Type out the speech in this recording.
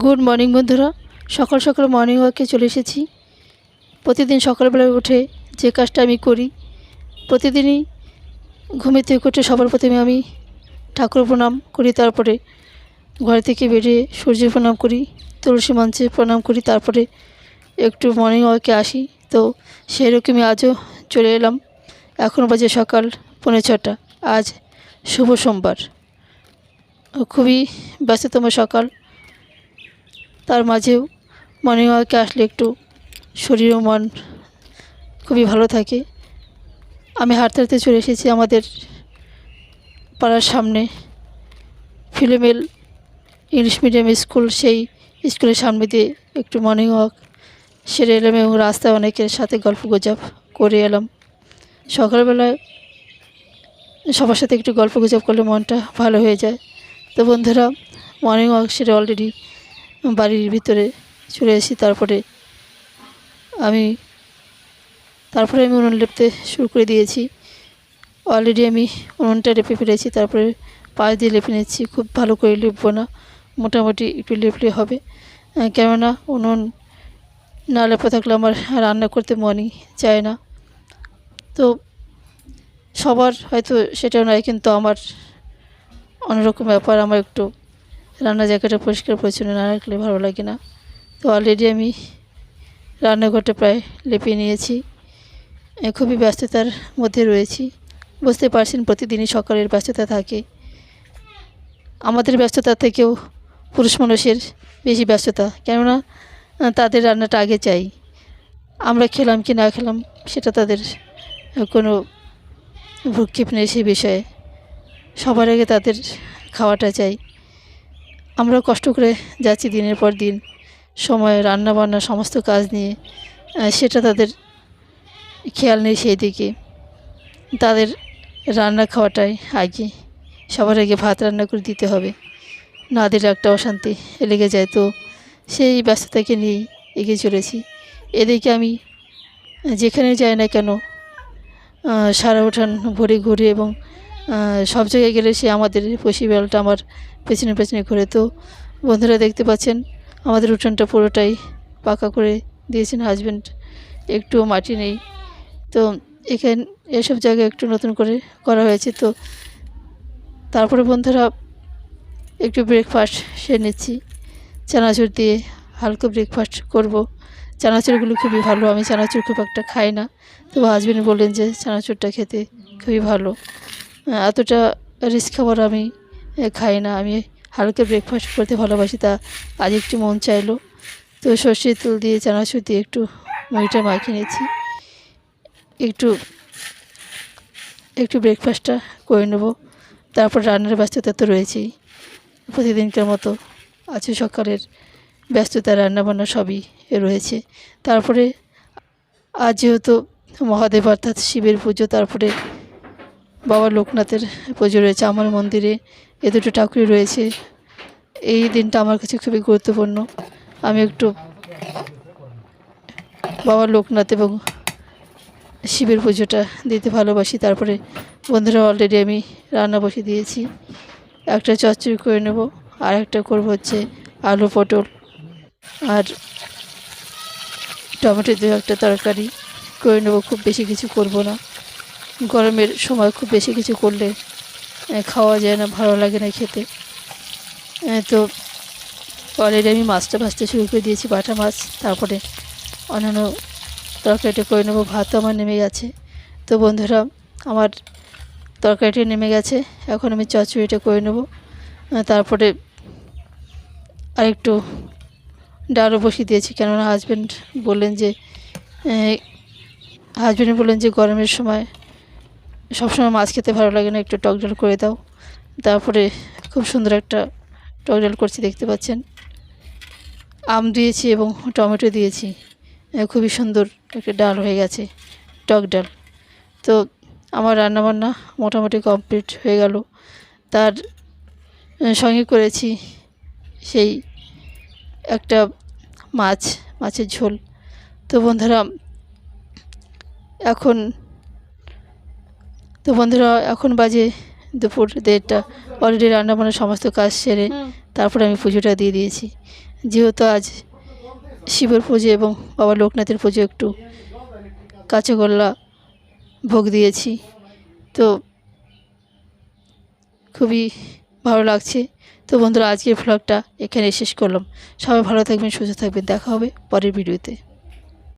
Good morning বন্ধুরা। সকাল সকাল মর্নিং ওয়াকে চলে এসেছি। প্রতিদিন সকালবেলায় উঠে যে কাজটা আমি করি, প্রতিদিনই ঘুমে থেকে উঠে সবার প্রথমে আমি ঠাকুর প্রণাম করি, তারপরে ঘর থেকে বেরিয়ে সূর্য প্রণাম করি, তুলসী মঞ্চে প্রণাম করি, তারপরে একটু মর্নিং ওয়াকে আসি। তো সেরকমই আজও চলে এলাম। এখন বাজে সকাল পৌনে ছটা আজ শুভ সোমবার। খুবই ব্যস্ততম সকাল। তার মাঝেও মর্নিং ওয়াকে আসলে একটু শরীর ও মন খুবই ভালো থাকে। আমি হাঁটতে হাঁটতে চলে এসেছি আমাদের পাড়ার সামনে। ফিলোমেল ইংলিশ মিডিয়াম স্কুল, সেই স্কুলের সামনে দিয়ে একটু মর্নিং ওয়াক। সেরে এলাম এবং রাস্তায় অনেকের সাথে গল্প গুজব করে এলাম। সকালবেলায় সবার সাথে একটু গল্প গুজব করলে মনটা ভালো হয়ে যায়। তো বন্ধুরা, মর্নিং ওয়াক সেরে অলরেডি বাড়ির ভিতরে চলে এসেছি তারপরে আমি তারপরে আমি উনুন লেপতে শুরু করে দিয়েছি। অলরেডি আমি উনুনটা লেপে ফেলেছি, তারপরে পাশ দিয়ে লেপে নিচ্ছি, খুব ভালো করে লেপবো না, মোটামুটি একটু লেপলে হবে। কেননা উনুন না লেপা থাকলে আমার রান্না করতে মনই চায় না। তো সবার হয়তো সেটা নয়, কিন্তু আমার অন্যরকম ব্যাপার, আমার একটু রান্নার জায়গাটা পরিষ্কার, পরিচ্ছন্ন না রাখলে ভালো লাগে না। তো অলরেডি আমি রান্নাঘরটা প্রায় লেপে নিয়েছি। খুবই ব্যস্ততার মধ্যে রয়েছি। বুঝতে পারছেন প্রতিদিনই সকালের ব্যস্ততা থাকে। আমাদের ব্যস্ততা থেকেও পুরুষ মানুষের বেশি ব্যস্ততা। কেননা তাদের রান্নাটা আগে চাই। আমরা খেলাম কি না খেলাম, সেটা তাদের কোনো ভ্রুক্ষেপ নেই সে বিষয়ে। সবার আগে তাদের খাওয়াটা চাই। আমরা কষ্ট করে যাচ্ছি দিনের পর দিন। সময় রান্না বান্না সমস্ত কাজ নিয়ে সেটা তাদের খেয়াল নেই সেই দিকে। তাদের রান্না খাওয়াটাই আগে। সবার আগে ভাত রান্না করে দিতে হবে। না দিলে একটা অশান্তি লেগে যায়। তো সেই ব্যস্ততাকে নিয়ে এগিয়ে চলেছি। এদিকে আমি যেখানে যাই না কেন সারা উঠান ভরে ঘুরে এবং সব জায়গায় গেলে সে আমাদের পশি বেলটা আমার পেছনে পেছনে ঘুরে তো বন্ধুরা দেখতে পাচ্ছেন, আমাদের উঠানটা পুরোটাই পাকা করে দিয়েছেন হাজব্যান্ড একটু মাটি নেই। তো এখান, এসব জায়গায় একটু নতুন করে করা হয়েছে তো। তারপরে বন্ধুরা একটু ব্রেকফাস্ট সে নিচ্ছি। চানাচুর দিয়ে হালকা ব্রেকফাস্ট করব। চানাচুরগুলো খুবই ভালো, আমি চানাচুর খুব একটা খাই না। তো হাজব্যান্ড বললেন যে চানাচুরটা খেতে খুবই ভালো। এতটা রিস্ক খাবার আমি খাই না। আমি হালকা ব্রেকফাস্ট করতে ভালোবাসি, তা আজ একটু মন চাইলো। তো সর্ষের তেল দিয়ে চানাচুর দিয়ে একটু মুড়িটা মাখিয়ে নিয়েছি। একটু একটু ব্রেকফাস্টটা করে নেব। তারপর রান্নার ব্যস্ততা তো রয়েছেই। প্রতিদিনকার মতো আছে সকালের ব্যস্ততা, রান্নাবান্না সবই রয়েছে। তারপরে আজ যেহেতু মহাদেব অর্থাৎ শিবের পুজো, তারপরে বাবা লোকনাথের পুজো রয়েছে, আমার মন্দিরে। এ দুটো ঠাকুরই রয়েছে। এই দিনটা আমার কাছে খুবই গুরুত্বপূর্ণ। আমি একটু বাবা লোকনাথ এবং শিবের পুজোটা দিতে ভালোবাসি। তারপরে বন্ধুরা অলরেডি আমি রান্না বসিয়ে দিয়েছি। একটা চচ্চড়ি করে নেব, আর একটা করব হচ্ছে আলু পটল। আর টমেটো দিয়ে একটা তরকারি করে নেব, খুব বেশি কিছু করব না। গরমের সময় খুব বেশি কিছু করলে খাওয়া যায় না, ভালো লাগে না খেতে। তো অলরেডি আমি মাছটা ভাজতে শুরু করে দিয়েছি, বাটা মাছ, তারপরে অন্যান্য তরকারিটা করে নেব, ভাতও আমার নেমে গেছে। তো বন্ধুরা, আমার তরকারিটা নেমে গেছে, এখন আমি চচ্চড়িটা করে নেব। তারপরে আরেকটু ডালও বসিয়ে দিয়েছি, কেননা হাজব্যান্ড বললেন যে হাজব্যান্ড বললেন যে গরমের সময় সবসময় মাছ খেতে ভালো লাগে না, একটু টক ডাল করে দাও। তারপরে খুব সুন্দর একটা টক ডাল করছি, দেখতে পাচ্ছেন। আম দিয়েছি এবং টমেটো দিয়েছি। খুবই সুন্দর একটা ডাল হয়ে গেছে, টক ডাল। তো আমার রান্নাবান্না মোটামুটি কমপ্লিট হয়ে গেল। তার সঙ্গে করেছি সেই একটা মাছ, মাছের ঝোল। তো বন্ধুরা, এখন তো বন্ধুরা এখন বাজে দুপুর দেড়টা। অলরেডি রান্নাবান্না সমস্ত কাজ সেরে তারপরে আমি পুজোটা দিয়ে দিয়েছি। যেহেতু আজ শিবের পুজো এবং বাবা লোকনাথের পুজো একটু কাঁচাগোল্লা ভোগ দিয়েছি। তো খুবই ভালো লাগছে। তো বন্ধুরা আজকের ভ্লগটা এখানে শেষ করলাম। সবাই ভালো থাকবেন সুস্থ থাকবেন। দেখা হবে পরের ভিডিওতে।